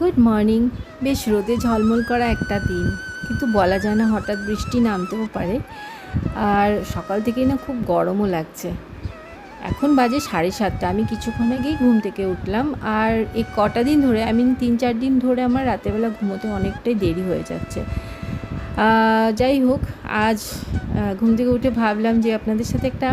Good morning বেশ রোদে ঝলমল করা একটা দিন। কিন্তু বলা যায় না হঠাৎ বৃষ্টি নামতেও পারে। আর সকাল থেকেই না খুব গরমও লাগছে। এখন বাজে সাড়ে সাতটা। আমি কিছুক্ষণ আগেই ঘুম থেকে উঠলাম। আর এই কটা দিন ধরে আমি তিন চার দিন ধরে আমার রাতেরবেলা ঘুমোতে অনেকটাই দেরি হয়ে যাচ্ছে। যাই হোক, আজ ঘুম থেকে উঠে ভাবলাম যে আপনাদের সাথে একটা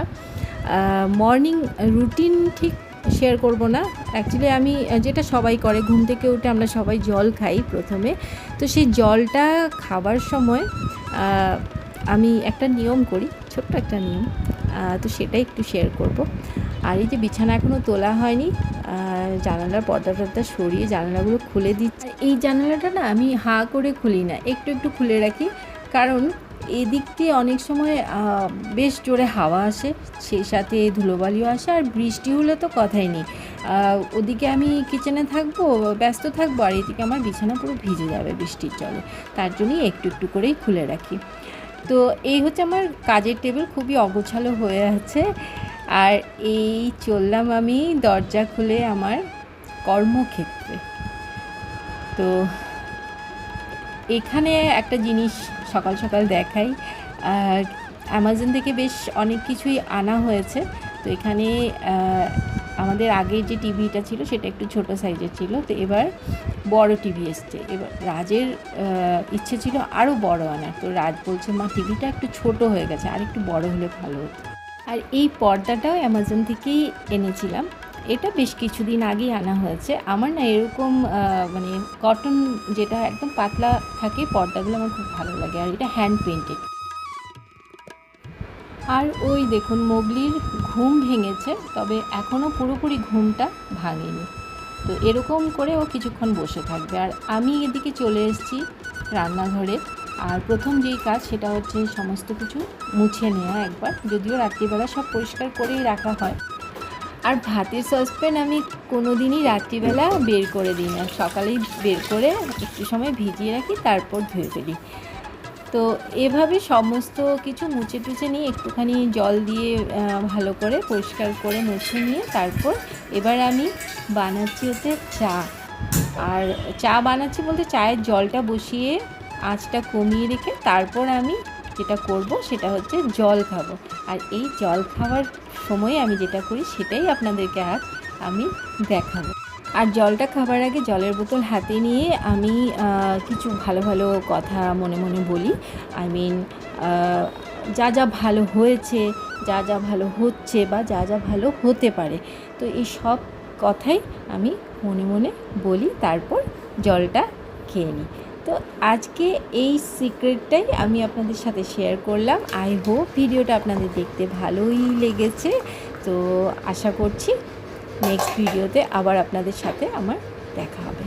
মর্নিং রুটিন ঠিক শেয়ার করব না। অ্যাকচুয়ালি আমি যেটা সবাই করে, ঘুম থেকে উঠে আমরা সবাই জল খাই প্রথমে। তো সেই জলটা খাবার সময় আমি একটা নিয়ম করি, ছোট্ট একটা নিয়ম তো সেটাই একটু শেয়ার করব। আর এই যে বিছানা এখনও তোলা হয়নি জানালার পর্দা টর্দা সরিয়ে জানালাগুলো খুলে দিচ্ছি। এই জানালাটা না আমি হা করে খুলি না, একটু একটু খুলে রাখি। কারণ এদিক দিয়ে অনেক সময় বেশ জোরে হাওয়া আসে, সেই সাথে ধুলোবালিও আসে আর বৃষ্টি হলে তো কথাই নেই। ওদিকে আমি কিচেনে থাকব, ব্যস্ত থাকব আর এদিকে আমার বিছানা পুরো ভিজে যাবে বৃষ্টির জলে। তার জন্যই একটু একটু করেই খুলে রাখি। তো এই হচ্ছে আমার কাজের টেবিল খুবই অগোছালো হয়ে আছে। আর এই চললাম আমি দরজা খুলে আমার কর্মক্ষেত্রে। তো এখানে একটা জিনিস সকাল সকাল দেখাই। অ্যামাজন থেকে বেশ অনেক কিছুই আনা হয়েছে। তো এখানে আমাদের আগে যে টিভিটা ছিল সেটা একটু ছোট সাইজের ছিল। তো এবার বড় টিভি এসছে। এবার রাজের ইচ্ছে ছিল আরও বড় আনার। তো রাজ বলছে, মা, টিভিটা একটু ছোট হয়ে গেছে আর একটু বড় হলে ভালো হতো। আর এই পর্দাটাও অ্যামাজন থেকেই এনেছিলাম। এটা বেশ কিছুদিন আগেই আনা হয়েছে। আমার না এরকম মানে কটন যেটা একদম পাতলা থাকে, পর্দাগুলো আমার খুব ভালো লাগে। আর এটা হ্যান্ড পেন্টেড আর ওই দেখুন, মোগলির ঘুম ভেঙেছে, তবে এখনও পুরোপুরি ঘুমটা ভাঙেনি। তো এরকম করে ও কিছুক্ষণ বসে থাকবে। আর আমি এদিকে চলে এসেছি রান্নাঘরে। আর প্রথম যেই কাজ, সেটা হচ্ছে সমস্ত কিছু মুছে নেওয়া একবার। যদিও রাত্রিবেলা সব পরিষ্কার করেই রাখা হয়। আর ভাতের সসপ্যান আমি কোনো দিনই রাত্রিবেলা বের করে দিই না। সকালেই বের করে একটু সময় ভিজিয়ে রাখি, তারপর ধুয়ে ফেলি। তো এভাবে সমস্ত কিছু মুছে টুচে নিয়ে একটুখানি জল দিয়ে ভালো করে পরিষ্কার করে মুছে নিয়ে তারপর এবার আমি বানাচ্ছি হচ্ছে চা। আর চা বানাচ্ছি বলতে চায়ের জলটা বসিয়ে আঁচটা কমিয়ে রেখে তারপর আমি যেটা করব সেটা হচ্ছে জল খাব। আর এই জল খাওয়ার সময় আমি যেটা করি সেটাই আপনাদেরকে আজ আমি দেখাবো। আর জলটা খাবার আগে জলের বোতল হাতে নিয়ে আমি কিছু ভালো ভালো কথা মনে মনে বলি। আই মিন যা যা ভালো হয়েছে, যা যা ভালো হচ্ছে বা যা যা ভালো হতে পারে। তো এই সব কথাই আমি মনে মনে বলি, তারপর জলটা খেয়ে নিই। তো আজকে এই সিক্রেটটাই আমি আপনাদের সাথে শেয়ার করলাম। আই হোপ ভিডিওটা আপনাদের দেখতে ভালোই লেগেছে। তো আশা করছি নেক্সট ভিডিওতে আবার আপনাদের সাথে আমার দেখা হবে।